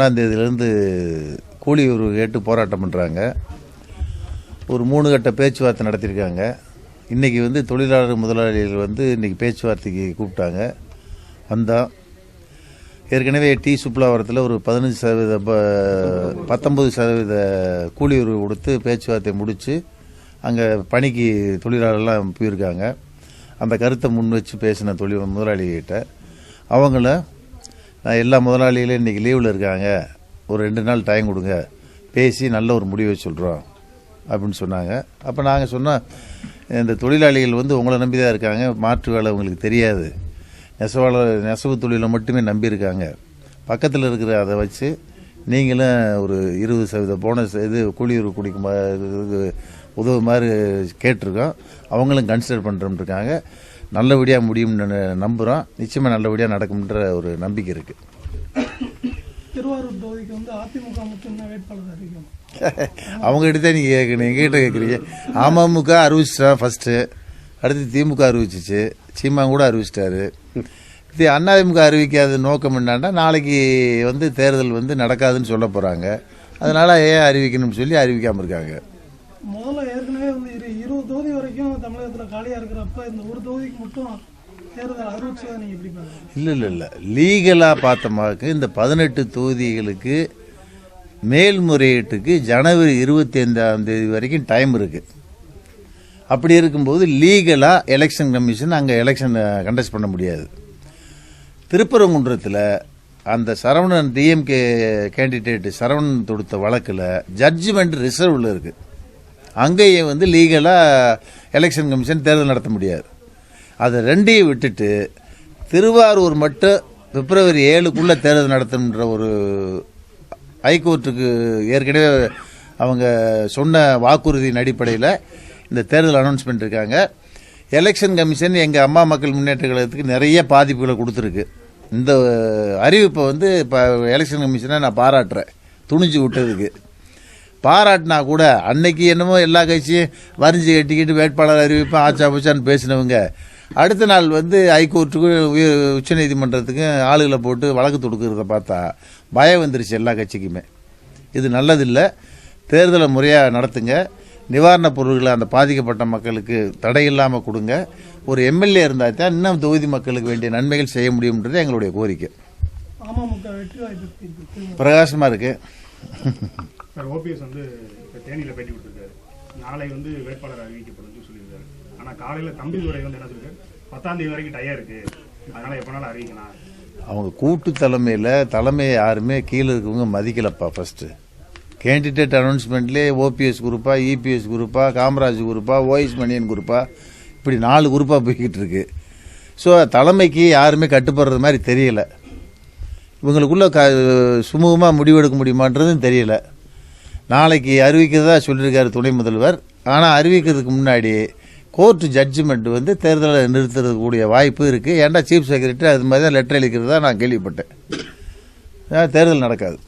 ஒன்றாந்தேதியிலேருந்து கூலி உறவு கேட்டு போராட்டம் பண்ணுறாங்க ஒரு மூணு கட்ட பேச்சுவார்த்தை நடத்தியிருக்காங்க. இன்றைக்கி வந்து தொழிலாளர் முதலாளிகள் வந்து இன்றைக்கி பேச்சுவார்த்தைக்கு கூப்பிட்டாங்க. வந்தோம் ஏற்கனவே டி சுப்லாவரத்தில் ஒரு பதினஞ்சு சதவீத பத்தொம்பது சதவீத கூலி உறவு கொடுத்து பேச்சுவார்த்தை முடித்து அங்கே பணிக்கு தொழிலாளர்லாம் போயிருக்காங்க. அந்த கருத்தை முன் வச்சு பேசின தொழில் முதலாளிகிட்ட அவங்கள நான் எல்லா முதலாளிகளும் இன்றைக்கி லீவில் இருக்காங்க. ஒரு ரெண்டு நாள் டைம் கொடுங்க. பேசி நல்ல ஒரு முடிவை சொல்கிறோம் அப்படின்னு சொன்னாங்க. அப்போ நாங்கள் சொன்னால் இந்த தொழிலாளிகள் வந்து உங்களை நம்பி தான் இருக்காங்க. மாற்று வேலை உங்களுக்கு தெரியாது. நெசவாளர் நெசவு தொழிலை மட்டுமே நம்பியிருக்காங்க. பக்கத்தில் இருக்கிற அதை வச்சு நீங்களும் ஒரு இருபது சதவீத போனஸ் இது கூலியூர் குடிக்கும் இதுக்கு உதவு மாதிரி கேட்டிருக்கோம். அவங்களும் கன்சிடர் பண்ணுறோம்னு இருக்காங்க நல்லபடியாக முடியும்னு நம்புகிறோம் நிச்சயமாக நல்லபடியாக நடக்கும்ன்ற ஒரு நம்பிக்கை இருக்குது திருவாரூர் தொகுதிக்கு வந்து அதிமுக மட்டும்தான் வேட்பாளர் அறிவிக்கணும். அவங்க கிட்ட தான் நீங்கள் கேட்கணும் எங்ககிட்ட கேட்குறீங்க அமமுக அறிவிச்சிட்டா ஃபஸ்ட்டு அடுத்து திமுக அறிவிச்சிச்சு. சீமா கூட அறிவிச்சிட்டாரு. இது அதிமுக அறிவிக்காத நோக்கம் என்னன்னா நாளைக்கு வந்து தேர்தல் வந்து நடக்காதுன்னு சொல்ல போகிறாங்க அதனால் ஏன் அறிவிக்கணும்னு சொல்லி அறிவிக்காமல் இருக்காங்க. முதல்ல ஏற்கனவே வந்து இரு இருபது தொகுதி வரைக்கும் தமிழகத்தில் காலியாக இருக்கிறப்ப இந்த ஒரு தொகுதிக்கு மட்டும் தேர்தல் அறிவிச்சதை நீங்கள் எப்படி இல்லை இல்லை இல்லை. லீகலாக பார்த்தோமாக்கு இந்த பதினெட்டு தொகுதிகளுக்கு மேல்முறையீட்டுக்கு ஜனவரி இருபத்தி ஐந்தாம் தேதி வரைக்கும் டைம் இருக்குது அப்படி இருக்கும்போது லீகலாக எலெக்ஷன் கமிஷன் அங்கே எலெக்ஷன் கண்டக்ட் பண்ண முடியாது. திருப்பரங்குன்றத்தில் அந்த சரவணன் டிஎம்கே கேண்டிடேட் சரவணன் தொடுத்த வழக்கில் ஜட்ஜ்மெண்ட் ரிசர்வில் இருக்குது அங்கேயே வந்து லீகலாக எலெக்ஷன் கமிஷன் தேர்தல் நடத்த முடியாது. அதை ரெண்டையும் விட்டுட்டு திருவாரூர் மட்டும் பிப்ரவரி ஏழுக்குள்ளே தேர்தல் நடத்தணுன்ற ஒரு ஹைகோர்ட்டுக்கு ஏற்கனவே அவங்க சொன்ன வாக்குறுதியின் அடிப்படையில் இந்த தேர்தல் அனௌன்ஸ்மெண்ட் இருக்காங்க. எலெக்ஷன் கமிஷன் எங்கள் அம்மா மக்கள் முன்னேற்ற கழகத்துக்கு நிறைய பாதிப்புகளை கொடுத்துருக்கு. இந்த அறிவிப்பை வந்து இப்போ எலெக்ஷன் கமிஷனை நான் பாராட்டுறேன். துணிஞ்சு விட்டதுக்கு. பாராட்டினா கூட அன்னைக்கு என்னமோ எல்லா கட்சியும் வரிஞ்சு கட்டிக்கிட்டு வேட்பாளர் அறிவிப்பேன் ஆச்சா பூச்சான்னு பேசினவங்க. அடுத்த நாள் வந்து ஹைகோர்ட்டுக்கும் உயர் உச்சநீதிமன்றத்துக்கும் ஆளுகளை போட்டு வழக்கு தொடுக்கிறத பார்த்தா பயம் வந்துருச்சு எல்லா கட்சிக்குமே. இது நல்லதில்லை. தேர்தலை முறையாக நடத்துங்க. நிவாரணப் பொருட்களை அந்த பாதிக்கப்பட்ட மக்களுக்கு தடை இல்லாமல் கொடுங்க. ஒரு எம்எல்ஏ இருந்தால் தான் இன்னும் தொகுதி மக்களுக்கு வேண்டிய நன்மைகள் செய்ய முடியும்ன்றது எங்களுடைய கோரிக்கை? பிரகாசமாக இருக்குது சார் ஓபிஎஸ் வந்து இப்போ தேனியில் பேட்டி கொடுத்துருக்காரு. நாளை வந்து வேட்பாளர் அறிவிக்கப்படும் சொல்லியிருக்காரு. ஆனால் காலையில் தம்பிதுரை வந்து என்ன சொல்லியிருக்காரு? பத்தாம் தேதி வரைக்கும் டயம் இருக்கு. அதனால எப்போனாலும் அறிவிக்கலாம். அவங்க கூட்டு தலைமையில் தலைமையை யாருமே கீழே இருக்கவங்க மதிக்கலப்பா ஃபர்ஸ்ட் கேண்டிடேட் அனௌன்ஸ்மெண்ட்லேயே ஓபிஎஸ் குரூப்பா இபிஎஸ் குரூப்பா காமராஜ் குரூப்பா ஓஎஸ் மணியன் குரூப்பா இப்படி நாலு குரூப்பாக போய்கிட்டு இருக்கு. ஸோ தலைமைக்கு யாருமே கட்டுப்படுறது மாதிரி தெரியல. இவங்களுக்குள்ள க சுமூகமாக முடிவெடுக்க முடியுமான்றதும் தெரியல. நாளைக்கு அறிவிக்கிறதா சொல்லியிருக்காரு துணை முதல்வர். ஆனால் அறிவிக்கிறதுக்கு முன்னாடி கோர்ட்டு ஜட்ஜ்மெண்ட் வந்து தேர்தலை நிறுத்துறதுக்கூடிய வாய்ப்பு இருக்குது ஏன்டா சீஃப் செக்ரட்டரி அது மாதிரி தான் லெட்டர் எழுதிக்கிறதா நான் கேள்விப்பட்டேன். தேர்தல் நடக்காது.